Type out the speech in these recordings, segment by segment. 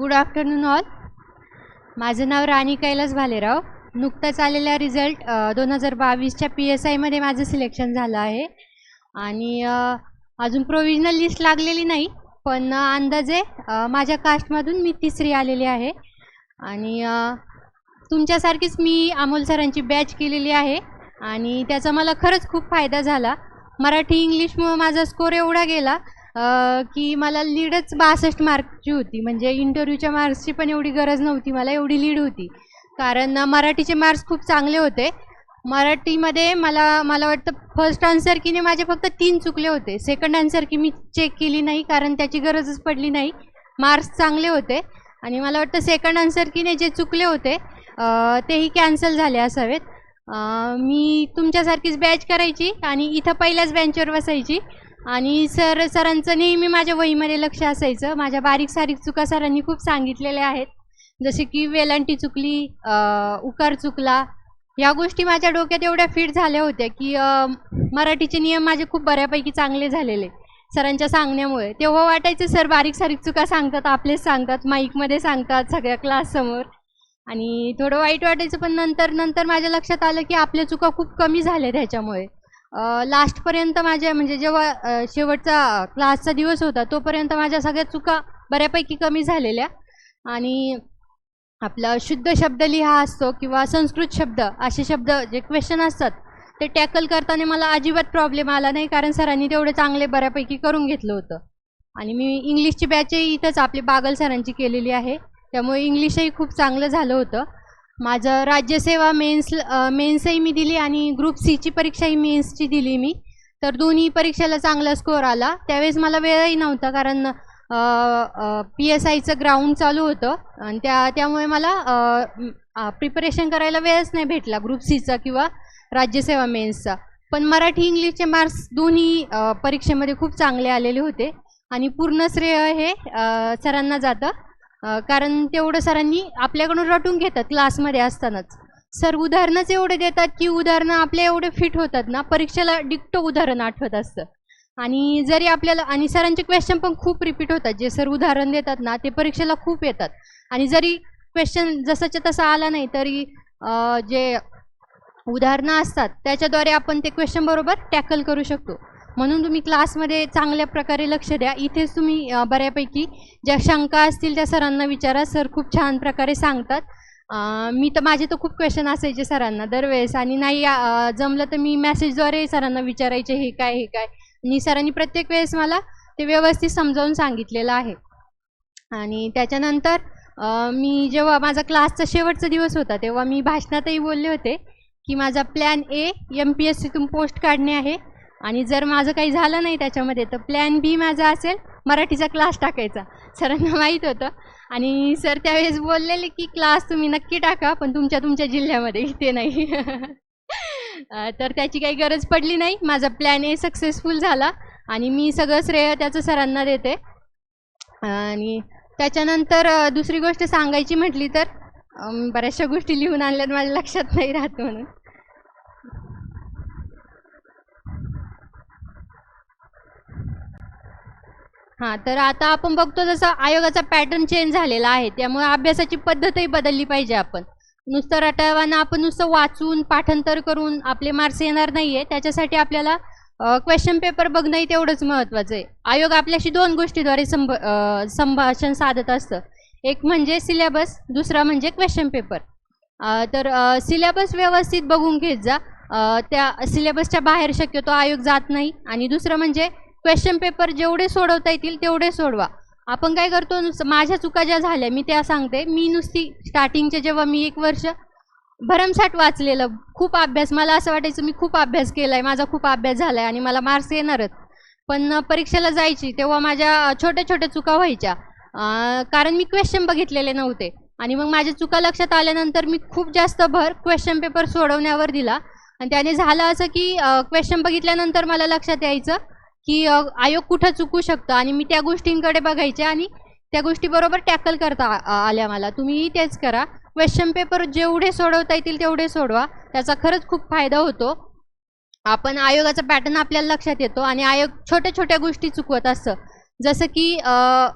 Good afternoon all माझं नाव राणी कैलास भालेराव. नुकताच आलेला रिझल्ट दोन हजार बावीसच्या पी एस आयमध्ये माझं सिलेक्शन झालं आहे. आणि अजून प्रोविजनल लिस्ट लागलेली नाही पण अंदाजे माझ्या कास्टमधून मी तिसरी आलेली आहे. आणि तुमच्यासारखीच मी अमोल सरांची बॅच केलेली आहे. आणि त्याचा मला खरंच खूप फायदा झाला. मराठी इंग्लिशमुळं माझा स्कोर एवढा गेला की मला लीडच बासष्ट मार्कची होती. म्हणजे इंटरव्ह्यूच्या मार्क्सची पण एवढी गरज नव्हती. मला एवढी लीड होती. कारण मराठीचे मार्क्स खूप चांगले होते. मराठीमध्ये मला मला वाटतं फर्स्ट आन्सर कीने माझे फक्त तीन चुकले होते. सेकंड आन्सर की मी चेक केली नाही कारण त्याची गरजच पडली नाही. मार्क्स चांगले होते. आणि मला वाटतं सेकंड आन्सर कीने जे चुकले होते तेही कॅन्सल झाले असावेत. मी तुमच्यासारखीच बॅच करायची आणि इथं पहिल्याच बेंचवर बसायची. आणि सर सरांचं नेहमी माझ्या वहीमध्ये लक्ष असायचं. माझ्या बारीक सारीक चुका सरांनी खूप सांगितलेल्या आहेत. जसे की वेलांटी चुकली उकार चुकला या गोष्टी माझ्या डोक्यात एवढ्या फिट झाल्या होत्या की मराठीचे नियम माझे खूप बऱ्यापैकी चांगले झालेले सरांच्या सांगण्यामुळे. तेव्हा वाटायचं सर बारीक सारीक चुका सांगतात आपलेच सांगतात माईकमध्ये सांगतात सगळ्या क्लाससमोर. आणि थोडं वाईट वाटायचं पण नंतर नंतर माझ्या लक्षात आलं की आपल्या चुका खूप कमी झाल्या त्याच्यामुळे. लास्टपर्यंत माझ्या म्हणजे जेव्हा शेवटचा क्लासचा दिवस होता तोपर्यंत माझ्या सगळ्या चुका बऱ्यापैकी कमी झालेल्या. आणि आपला शुद्ध शब्द लिहा असतो किंवा संस्कृत शब्द असे शब्द जे क्वेश्चन असतात ते टॅकल करताना मला अजिबात प्रॉब्लेम आला नाही कारण सरांनी तेवढे चांगले बऱ्यापैकी करून घेतलं होतं. आणि मी इंग्लिशची बॅचही इथंच आपली बागल सरांची केलेली आहे. त्यामुळे इंग्लिशही खूप चांगलं झालं होतं. माझं राज्यसेवा मेन्स मेन्सही मी दिली आणि ग्रुप सीची परीक्षाही मेन्सची दिली मी. तर दोन्ही परीक्षेला चांगला स्कोअर आला. त्यावेळेस मला वेळही नव्हता कारण पी एस आयचं ग्राउंड चालू होतं आणि त्या त्यामुळे मला प्रिपरेशन करायला वेळच नाही भेटला ग्रुप सीचा किंवा राज्यसेवा मेन्सचा. पण मराठी इंग्लिशचे मार्क्स दोन्ही परीक्षेमध्ये खूप चांगले आलेले होते. आणि पूर्ण श्रेय हे सरांना जातं. कारण तेवढं सरांनी आपल्याकडून रटून घेतात क्लासमध्ये असतानाच. सर उदाहरणंच एवढे देतात की उदाहरणं आपल्या एवढे फिट होतात ना परीक्षेला डिक्टो उदाहरण आठवत असतं. आणि जरी आपल्याला आणि सरांचे क्वेश्चन पण खूप रिपीट होतात. जे सर उदाहरण देतात ना ते परीक्षेला खूप येतात. आणि जरी क्वेश्चन जसाच्या तसं आला नाही तरी जे उदाहरणं असतात त्याच्याद्वारे आपण ते क्वेश्चन बरोबर टॅकल करू शकतो. म्हणून तुम्ही क्लासमध्ये चांगल्या प्रकारे लक्ष द्या. इथेच तुम्ही बऱ्यापैकी ज्या शंका असतील त्या सरांना विचारा. सर खूप छान प्रकारे सांगतात. मी तर माझे तर खूप क्वेश्चन असायचे सरांना दरवेळेस आणि नाही जमलं तर मी मेसेजद्वारे सरांना विचारायचे हे काय हे काय? आणि सरांनी प्रत्येक वेळेस मला ते व्यवस्थित समजावून सांगितलेलं आहे. आणि त्याच्यानंतर मी जेव्हा माझा क्लासचा शेवटचा दिवस होता तेव्हा मी भाषणातही बोलले होते की माझा plan A M P S सीतून post काढणे आहे. आणि जर माझं काही झालं नाही त्याच्यामध्ये तर प्लॅन बी माझा असेल मराठीचा क्लास टाकायचा. सरांना माहीत होतं. आणि सर त्यावेळेस बोललेले की क्लास तुम्ही नक्की टाका पण तुमच्या तुमच्या जिल्ह्यामध्ये इथे नाही. तर त्याची काही गरज पडली नाही. माझा प्लॅन ए सक्सेसफुल झाला आणि मी सगळं श्रेय त्याचं सरांना देते. आणि त्याच्यानंतर दुसरी गोष्ट सांगायची म्हटली तर बऱ्याचशा गोष्टी लिहून आणल्यात माझ्या लक्षात नाही राहत म्हणून. हां तर आता आपण बघतो जसं आयोगाचा पॅटर्न चेंज झालेला आहे त्यामुळे अभ्यासाची पद्धतही बदलली पाहिजे आपण. नुसतं रटावानं आपण नुसतं वाचून पाठांतर करून आपले मार्क्स येणार नाही आहे त्याच्यासाठी आपल्याला क्वेश्चन पेपर बघणंही तेवढंच महत्त्वाचं आहे. आयोग आपल्याशी दोन गोष्टीद्वारे संभ संभाषण साधत असतं. एक म्हणजे सिलेबस दुसरा म्हणजे क्वेश्चन पेपर तर सिलेबस व्यवस्थित बघून घेत जा. त्या सिलेबसच्या बाहेर शक्यतो आयोग जात नाही. आणि दुसरं म्हणजे क्वेश्चन पेपर जेवढे सोडवता येतील तेवढे सोडवा. आपण काय करतो नुसतं माझ्या चुका ज्या झाल्या मी त्या सांगते. मी नुसती स्टार्टिंगचे जेव्हा मी एक वर्ष भरमसाठ वाचलेलं खूप अभ्यास मला असं वाटायचं मी खूप अभ्यास केला आहे माझा खूप अभ्यास झाला आहे आणि मला मार्क्स येणारच पण परीक्षेला जायची तेव्हा माझ्या छोट्या छोट्या चुका व्हायच्या. कारण मी क्वेश्चन बघितलेले नव्हते. आणि मग माझ्या चुका लक्षात आल्यानंतर मी खूप जास्त भर क्वेश्चन पेपर सोडवण्यावर दिला. आणि त्याने झालं असं की क्वेश्चन बघितल्यानंतर मला लक्षात यायचं की आयोग कुठं चुकू शकतं? आणि मी त्या गोष्टींकडे बघायचे आणि त्या गोष्टी बरोबर टॅकल करता आ- आल्या मला. तुम्हीही तेच करा. क्वेश्चन पेपर जेवढे सोडवता येतील तेवढे सोडवा. त्याचा खरंच खूप फायदा होतो. आपण आयोगाचा पॅटर्न आपल्याला लक्षात येतो आणि आयोग छोट्या छोट्या गोष्टी चुकवत असतं. जसं की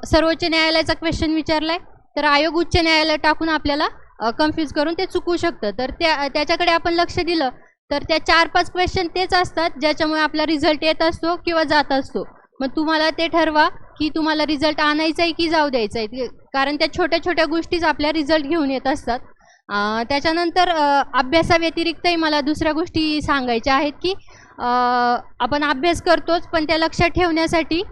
सर्वोच्च न्यायालयाचा क्वेश्चन विचारलाय तर आयोग उच्च न्यायालय टाकून आपल्याला कन्फ्यूज करून ते चुकवू शकतं. तर त्या त्याच्याकडे आपण लक्ष दिलं तर त्या चार पाच क्वेश्चन तेच असतात ज्याच्यामुळे आपला रिझल्ट येत असतो किंवा जात असतो. मग तुम्हाला ते ठरवा की तुम्हाला रिझल्ट आणायचा आहे की जाऊ द्यायचा आहे कारण त्या छोट्या छोट्या गोष्टीच आपल्या रिझल्ट घेऊन येत असतात. त्याच्यानंतर अभ्यासाव्यतिरिक्तही मला दुसऱ्या गोष्टी सांगायच्या आहेत की आपण अभ्यास करतोच पण त्या लक्षात ठेवण्यासाठी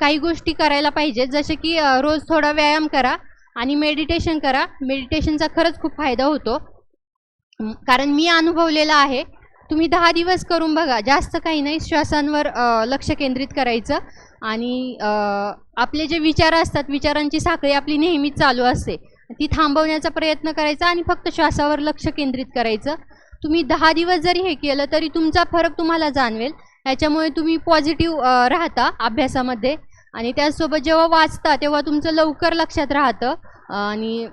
काही गोष्टी करायला पाहिजेत. जसे की रोज थोडा व्यायाम करा आणि मेडिटेशन करा. मेडिटेशनचा खरंच खूप फायदा होतो. कारण मी अनुभवलेला आहे. तुम्ही दहा दिवस करून बघा. जास्त काही नाही. श्वासांवर लक्ष केंद्रित करायचं. आणि आपले जे विचार असतात विचारांची साखळी आपली नेहमीच चालू असते. ती थांबवण्याचा प्रयत्न करायचा आणि फक्त श्वासावर लक्ष केंद्रित करायचं. तुम्ही दहा दिवस जरी हे केलं तरी तुमचा फरक तुम्हाला जाणवेल. याच्यामुळे तुम्ही पॉझिटिव्ह राहता अभ्यासामध्ये. आणि त्याचसोबत जेव्हा वाचता तेव्हा तुमचं लवकर लक्षात राहतं. आणि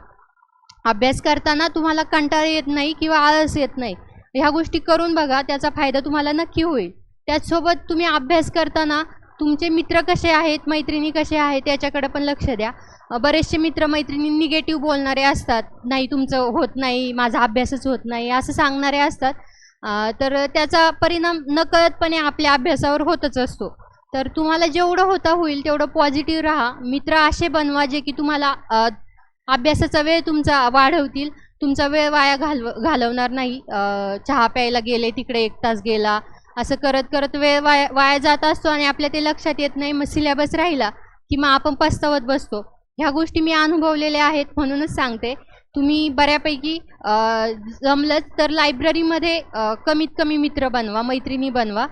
अभ्यास करताना तुम्हाला कंटाळा येत नाही किंवा आळस येत नाही. ह्या गोष्टी करून बघा त्याचा फायदा तुम्हाला नक्की होईल. त्याचसोबत तुम्ही अभ्यास करताना तुमचे मित्र कसे आहेत मैत्रिणी कसे आहेत याच्याकडे पण लक्ष द्या. बरेचसे मित्र मैत्रिणी निगेटिव्ह बोलणारे असतात. नाही तुमचं होत नाही माझा अभ्यासच होत नाही असं सांगणारे असतात. तर त्याचा परिणाम नकळतपणे आपल्या अभ्यासावर होतच असतो. तर तुम्हाला जेवढं होता होईल तेवढं पॉझिटिव्ह राहा. मित्र असे बनवा जे की तुम्हाला अभ्यासाचा वेळ तुमचा वाढवतील. तुमचा वेळ वाया घालव घालवणार नाही. चहा प्यायला गेले तिकडे एक तास गेला. असं करत करत वेळ वाया वाया जात असतो आणि आपल्या ते लक्षात येत नाही. मग सिलेबस राहिला की मग आपण पस्तावत बसतो. ह्या गोष्टी मी अनुभवलेल्या आहेत म्हणूनच सांगते. तुम्ही बऱ्यापैकी जमलंच तर लायब्ररीमध्ये कमीत कमी मित्र बनवा मैत्रिणी बनवा.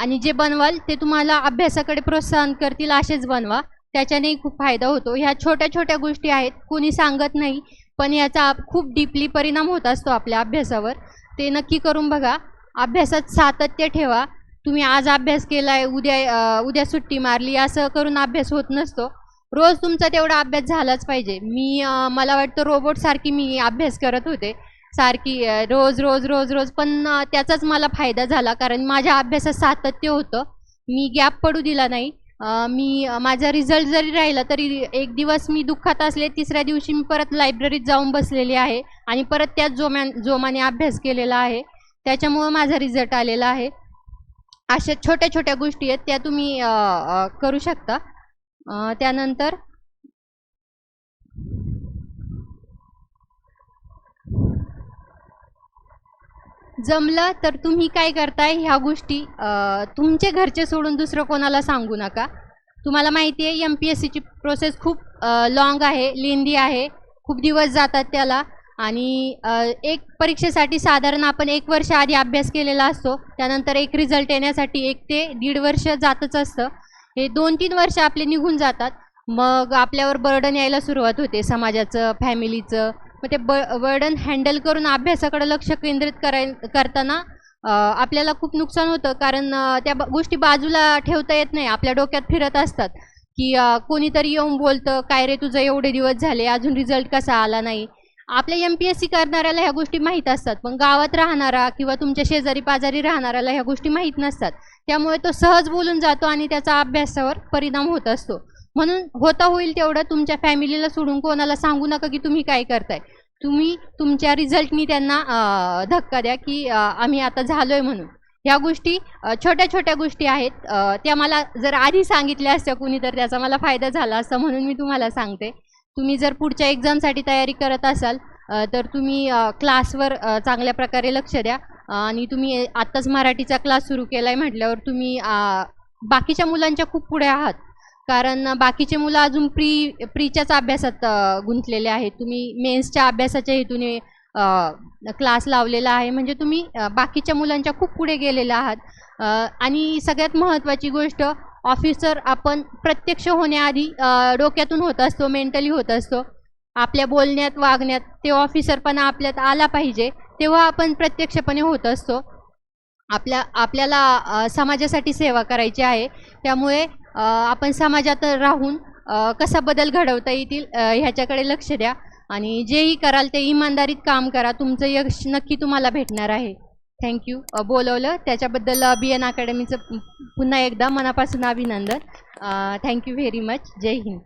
आणि जे बनवाल ते तुम्हाला अभ्यासाकडे प्रोत्साहन करतील असेच बनवा. त्याच्याने खूप फायदा होतो. ह्या छोट्या छोट्या गोष्टी आहेत कोणी सांगत नाही पण याचा खूप डीपली परिणाम होत असतो आपल्या अभ्यासावर. ते नक्की करून बघा. अभ्यासात सातत्य ठेवा. तुम्ही आज अभ्यास केलाय उद्या उद्या सुट्टी मारली असं करून अभ्यास होत नसतो. रोज तुमचा तेवढा अभ्यास झालाच पाहिजे. मी मला वाटतं रोबोटसारखी मी अभ्यास करत होते. सारखी रोज रोज रोज रोज पण त्याचाच मला फायदा झाला. कारण माझ्या अभ्यासात सातत्य होतं. मी गॅप पडू दिला नाही. मी माझा रिझल्ट जरी राहिला तरी एक दिवस मी दुःखात असले तिसऱ्या दिवशी मी परत लायब्ररीत जाऊन बसलेली आहे आणि परत त्याच जोम्या जोमाने अभ्यास केलेला आहे. त्याच्यामुळं माझा रिझल्ट आलेला आहे. अशा छोट्या छोट्या गोष्टी आहेत त्या तुम्ही करू शकता. त्यानंतर जमलं तर तुम्ही काय करताय? ह्या गोष्टी तुमचे घरचे सोडून दुसरं कोणाला सांगू नका. तुम्हाला माहिती आहे एम पी एस सीची प्रोसेस खूप लॉंग आहे लेंदी आहे. खूप दिवस जातात त्याला. आणि एक परीक्षेसाठी साधारण आपण एक वर्ष आधी अभ्यास केलेला असतो. त्यानंतर एक रिझल्ट येण्यासाठी एक ते दीड वर्ष जातच असतं. हे दोन तीन वर्ष आपले निघून जातात. मग आपल्यावर बर्डन यायला सुरुवात होते समाजाचं फॅमिलीचं मग ते ब वर्डन हँडल करून अभ्यासाकडे लक्ष केंद्रित कराय करताना आपल्याला खूप नुकसान होतं. कारण त्या गोष्टी बाजूला ठेवता येत नाही. आपल्या डोक्यात फिरत असतात की कोणीतरी येऊन बोलतं काय रे तुझं एवढे दिवस झाले अजून रिझल्ट कसा आला नाही? आपल्या एम पी एस सी करणाऱ्याला ह्या गोष्टी माहीत असतात. पण गावात राहणारा किंवा तुमच्या शेजारी पाजारी राहणाऱ्याला ह्या गोष्टी माहीत नसतात. त्यामुळे तो सहज बोलून जातो आणि त्याचा अभ्यासावर परिणाम होत असतो. म्हणून होता होईल तेवढं तुमच्या फॅमिलीला सोडून कोणाला सांगू नका की तुम्ही काय करताय. तुम्ही तुमच्या रिझल्टनी त्यांना धक्का द्या की आम्ही आता झालोय म्हणून. ह्या गोष्टी छोट्या छोट्या गोष्टी आहेत. त्या मला जर आधी सांगितल्या असत्या कुणी तर त्याचा मला फायदा झाला असता म्हणून मी तुम्हाला सांगते. तुम्ही जर पुढच्या एक्झामसाठी तयारी करत असाल तर तुम्ही क्लासवर चांगल्या प्रकारे लक्ष द्या. आणि तुम्ही आत्ताच मराठीचा क्लास सुरू केला आहे म्हटल्यावर तुम्ही बाकीच्या मुलांच्या खूप पुढे आहात. कारण बाकीचे मुलं अजून प्री प्रीच्याच अभ्यासात गुंतलेले आहेत. तुम्ही मेन्सच्या अभ्यासाच्या हेतूने क्लास लावलेला आहे. म्हणजे तुम्ही बाकीच्या मुलांच्या खूप पुढे गेलेले आहात. आणि सगळ्यात महत्त्वाची गोष्ट ऑफिसर आपण प्रत्यक्ष होण्याआधी डोक्यातून होत असतो मेंटली होत असतो. आपल्या बोलण्यात वागण्यात ते ऑफिसरपणा आपल्यात आला पाहिजे तेव्हा आपण प्रत्यक्षपणे होत असतो. आपल्या आपल्याला समाजासाठी सेवा करायची आहे. त्यामुळे आपण समाजात राहून कसा बदल घडवता येतील ह्याच्याकडे लक्ष द्या आणि जेही कराल ते इमानदारीत काम करा. तुमचं यश नक्की तुम्हाला भेटणार आहे. थँक्यू बोलवलं. त्याच्याबद्दल बी एन अकॅडमीचं पुन्हा एकदा मनापासून अभिनंदन. थँक्यू व्हेरी मच जय हिंद.